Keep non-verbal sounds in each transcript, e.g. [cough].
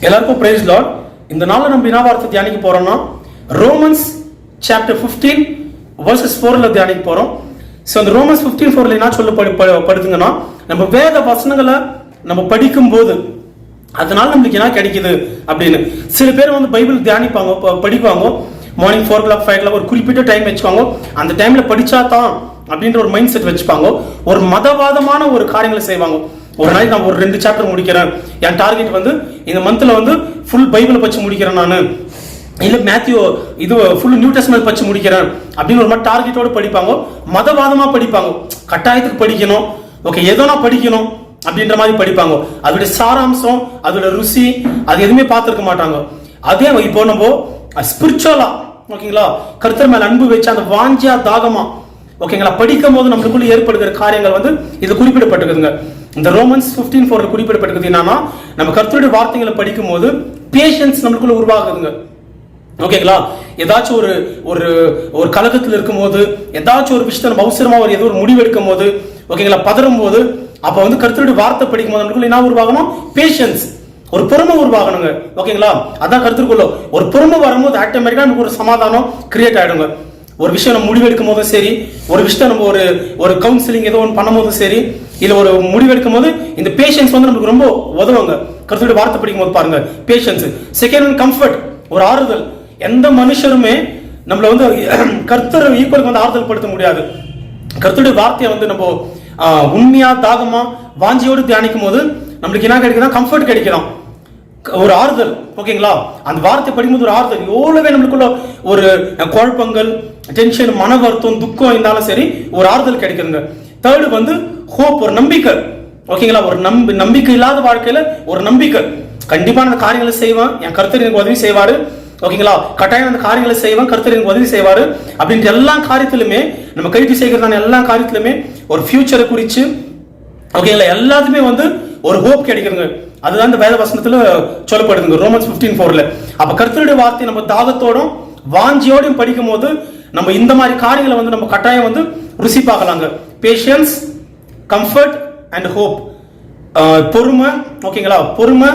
எல்லாருக்கும் price Lord இந்த நாளில் நம்ம வினாவார்த்தை தியானிக்க போறோம்னா ரோமன்ஸ் சாப்டர் 15 வர்சஸ் ஃபோரில் தியானிக்க போறோம். ஸோ அந்த ரோமன்ஸ் 15 ஃபோர்ல என்ன சொல்ல படு- படுத்துங்கன்னா நம்ம வேத வசனங்களை நம்ம படிக்கும் போது அதனால நம்மளுக்கு என்ன கிடைக்குது அப்படின்னு. சில பேர் வந்து பைபிள் தியானிப்பாங்க படிப்பாங்க. Morning four o'clock five o'clock ஒரு குறிப்பிட்ட டைம் வச்சுக்காங்க அந்த டைம்ல படிச்சா தான் அப்படின்ற ஒரு மைண்ட் செட் வச்சுப்பாங்க. ஒரு மதவாதமான ஒரு காரியங்களை செய்வாங்க. ஒரு நாளைக்கு நான் ஒரு ரெண்டு சாப்டர் முடிக்கிறேன். என் டார்கெட் வந்து இந்த மந்த்ல வந்து ஃபுல் பைபிளை பச்சு முடிக்கிறேன் நான். இல்லை மேத்யூ இது ஃபுல் நியூ டெஸ்ட்மென்ட் பச்சு முடிக்கிறேன். அப்படின்னு ஒரு மாதிரி டார்கெட்டோடு படிப்பாங்க. மதவாதமா படிப்பாங்க. கட்டாயத்துக்கு படிக்கணும். ஓகே ஏதோ நான் படிக்கணும் அப்படின்ற மாதிரி படிப்பாங்க. அதோடைய சாராம்சம் அதோட ருசி அது எதுவுமே பார்த்துருக்க மாட்டாங்க. அதே இப்போ நம்ம ஸ்பிரிச்சுவலா ஓகேங்களா கருத்தர் மேல அன்பு வச்சு அந்த வாஞ்சியா தாகமா ஓகேங்களா? படிக்கும் போது நம்மளுக்குள்ள ஏற்படுகிற காரியங்கள் வந்து இது குறிப்பிடப்பட்டிருக்குதுங்க. இந்த ரோமன்ஸ் 15 ஃபோர்ல குறிப்பிடப்பட்டிருக்குது என்னன்னா நம்ம கருத்துடைய வார்த்தைகளை படிக்கும் போது பேஷன்ஸ் நம்மளுக்குள்ள உருவாகுதுங்க. ஓகேங்களா? ஏதாச்சும் ஒரு ஒரு ஒரு கழகத்தில் இருக்கும்போது ஏதாச்சும் ஒரு விஷயத்தை நம்ம அவசரமாக ஒரு ஏதோ ஒரு முடிவு எடுக்கும் போது ஓகேங்களா? பதறும் போது அப்போ வந்து கருத்துடைய வார்த்தை படிக்கும் போது நம்மளுக்குள்ள என்ன உருவாகணும்? பேஷன்ஸ் ஒரு பொறுமை உருவாகணுங்க. ஓகேங்களா? அதான் கருத்துக்குள்ள. ஒரு பொறுமை வரும்போது ஆட்டோமேட்டிக்காக நமக்கு ஒரு சமாதானம் கிரியேட் ஆயிடுங்க. ஒரு விஷயம் நம்ம முடிவெடுக்கும் போதும் சரி ஒரு விஷயம் நம்ம ஒரு ஒரு கவுன்சிலிங் ஏதோ ஒன்று பண்ணும் போதும் சரி இதில் ஒரு முடிவெடுக்கும் போது இந்த பேஷன்ஸ் வந்து நமக்கு ரொம்ப உதவுங்க. கருத்துடைய வார்த்தை படிக்கும் போது பாருங்க. பேஷன்ஸ் செகண்ட் ஒன் கம்ஃபர்ட் ஒரு ஆறுதல். எந்த மனுஷருமே நம்மள வந்து [clears throat] கர்த்தர் ஈக்குவலுக்கு வந்து ஆறுதல் படுத்த முடியாது. கருத்துடைய வார்த்தையை வந்து நம்ம உண்மையா தாகமா வாஞ்சியோடு தியானிக்கும் போது நம்மளுக்கு என்ன கிடைக்குதுன்னா கம்ஃபர்ட் கிடைக்கலாம். ஒரு ஆறுதல் ஓகேங்களா? அந்த வார்த்தை படிக்கும்போது ஒரு ஆறுதல். எவ்வளவே நம்மளுக்குள்ள ஒரு குழப்பங்கள் டென்ஷன் மன வருத்தம் துக்கம் இருந்தாலும் சரி ஒரு ஆறுதல் கிடைக்குதுங்க. தேர்டு வந்து ஹோப் ஒரு நம்பிக்கை. ஓகேங்களா? ஒரு நம்பி நம்பிக்கை இல்லாத வாழ்க்கையில ஒரு நம்பிக்கை. கண்டிப்பா அந்த காரியங்களை செய்வேன். என் கருத்தர் எனக்கு உதவி செய்வாரு. ஓகேங்களா? கட்டாயம் அந்த காரியங்களை செய்வேன். கருத்தர் எனக்கு உதவி செய்வாரு. அப்படின்ற எல்லா காரியத்திலுமே நம்ம கைது செய்கிறதான எல்லா காரியத்திலுமே ஒரு ஃபியூச்சரை குறிச்சு ஓகேங்களா? எல்லாத்துமே வந்து ஒரு ஹோப் கிடைக்குதுங்க. அதுதான் இந்த வேத வசனத்துல சொல்லப்படுதுங்க. ரோமன்ஸ் 15 ஃபோர்ல அப்ப கர்த்தருடைய வார்த்தை நம்ம தாகத்தோடும் வாஞ்சியோடும் படிக்கும் போது நம்ம இந்த மாதிரி காரியங்களை வந்து நம்ம கட்டாயம் வந்து ருசி பார்க்கலாங்க. பேஷன்ஸ் கம்ஃபர்ட் அண்ட் ஹோப் பொறுமை ஓகேங்களா? பொறுமை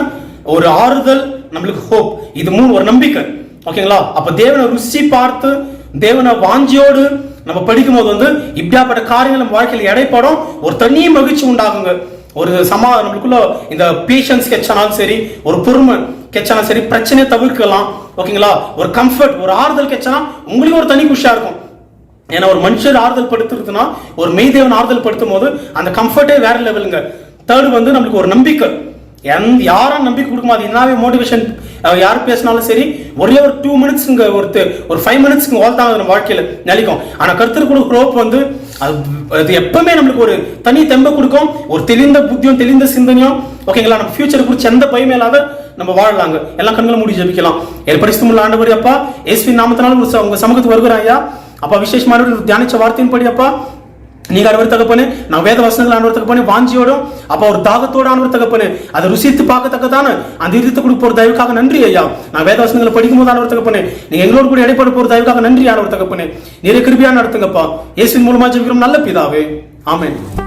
ஒரு ஆறுதல் நம்மளுக்கு ஹோப் இது மூணு ஒரு நம்பிக்கை. ஓகேங்களா? அப்ப தேவனை ருசி பார்த்து தேவனை வாஞ்சியோடு நம்ம படிக்கும் போது வந்து இப்படியாப்பட்ட காரியங்கள் நம்ம வாழ்க்கையில் எடைப்படும் ஒரு தனி மகிழ்ச்சி உண்டாகுங்க. ஒரு சமா நம்மளுக்குள்ள இந்த பேஷன்ஸ் கெச்சானாலும் சரி ஒரு பொறுமை கெச்சானாலும் சரி பிரச்சனையை தவிர்க்கலாம். ஓகேங்களா? ஒரு கம்ஃபர்ட் ஒரு ஆறுதல் கெச்சானா உங்களுக்கு ஒரு தனி குஷியா இருக்கும். ஏன்னா ஒரு மனுஷர் ஆறுதல் படுத்துறதுன்னா ஒரு மெய்தேவன் ஆறுதல் படுத்தும் போது அந்த கம்ஃபர்ட்டே வேற லெவலுங்க தேர்ட் வந்து நம்மளுக்கு ஒரு நம்பிக்கை. எந்த யாரும் நம்பிக்கை கொடுக்க மாதிரி என்னாவே மோட்டிவேஷன் யார் பேசினாலும் சரி ஒரே ஒரு டூ மினிட்ஸ்ங்க ஒரு ஒரு ஃபைவ் மினிட்ஸ்க்கு வாழ்த்தாங்க நம்ம வாழ்க்கையில் நிலைக்கும் ஆனால் கருத்தர் கொடுக்குற ஹோப் வந்து அது அது எப்பவுமே நம்மளுக்கு ஒரு தனி தெம்பை கொடுக்கும். ஒரு தெளிந்த புத்தியும் தெளிந்த சிந்தனையும். ஓகேங்களா நம்ம ஃபியூச்சர் குறித்து எந்த பயமே இல்லாத நம்ம வாழலாங்க. எல்லாம் கண்களும் மூடி ஜெபிக்கலாம். என் பரிசுத்தமுள்ள ஆண்டவர் அப்பா ஏஸ்வி நாமத்தினாலும் உங்க சமூகத்துக்கு வருகிறாயா அப்பா விசேஷமான ஒரு தியானிச்ச வார்த்தையின் படி அப்பா நீங்க ஆண்டவர் தகப்பனு நான் வேத வசனங்கள் ஆண்டவர் தகப்பனே வாஞ்சியோடும் அப்ப ஒரு தாகத்தோட ஆண்டவர் தகப்பனு அதை ருசித்து பார்க்கத்தக்கதான அந்த இறுதி கொடுக்க போற தயவுக்காக நன்றி ஐயா. நான் வேத வசனங்களை படிக்கும் போது ஆண்டவர் தகப்பனே நீங்க எங்களோடு கூட இடைப்பட போற தயவுக்காக நன்றி ஆண்டவர் தகப்பனே நிறைய கிருபியா நடத்துங்கப்பா. இயேசுவின் மூலமா ஜெபிக்கிறோம். நல்ல பிதாவே. ஆமேன்.